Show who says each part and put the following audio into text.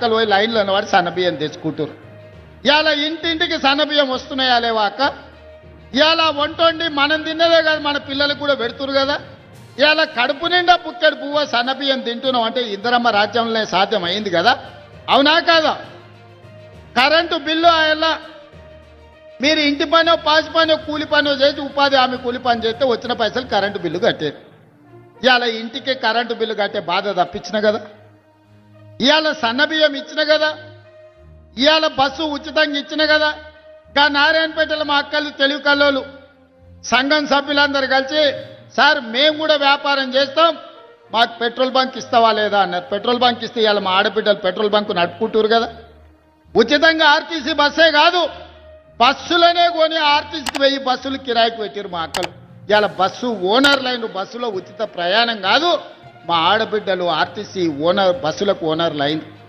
Speaker 1: అక్కలు పోయి లైన్లో ఉన్నవాడు సన్నబియ్యం తెచ్చుకుంటారు ఇవాళ ఇంటింటికి సన్నబియ్యం వస్తున్నాయా లేవా అక్క? ఇవాళ వంటొండి మనం తిన్నదే కదా మన పిల్లలకు కూడా పెడుతురు కదా. ఇవాళ కడుపు నిండా పుక్కెడు పువ్వు సన్నబియ్యం తింటున్నాం అంటే ఇందరమ్మ రాజ్యంలోనే సాధ్యం అయింది కదా. అవునా కాదా? కరెంటు బిల్లు ఎలా మీరు ఇంటి పనో పాసి పనో కూలి పనో చేసి ఉపాధి హామీ కూలి పని చేస్తే వచ్చిన పైసలు కరెంటు బిల్లు కట్టేది ఇవాళ ఇంటికి కరెంటు బిల్లు కట్టే బాధ తప్పించిన కదా. ఇవాళ సన్నబియ్యం ఇచ్చిన కదా ఇవాళ బస్సు ఉచితంగా ఇచ్చిన కదా గా నారాయణపేటలో మా అక్కలు తెలుగు కల్లోలు సంఘం సభ్యులందరూ కలిసి సార్ మేము కూడా వ్యాపారం చేస్తాం మాకు పెట్రోల్ బంక్ ఇస్తావా లేదా? అన్నారు. పెట్రోల్ బంక్ ఇస్తే ఇవాళ మా ఆడబిడ్డలు పెట్రోల్ బంక్ నడుపుకుంటారు కదా. ఉచితంగా ఆర్టీసీ బస్సే కాదు బస్సులనే కొని ఆర్టీసీకి వెయ్యి బస్సులు కిరాయికి పెట్టారు మా అక్కలు. ఇవాళ బస్సు ఓనర్లైన బస్సులో ఉచిత ప్రయాణం కాదు మా ఆడబిడ్డలు ఆర్టీసీ ఓనర్ బస్సులకు ఓనర్ లైన్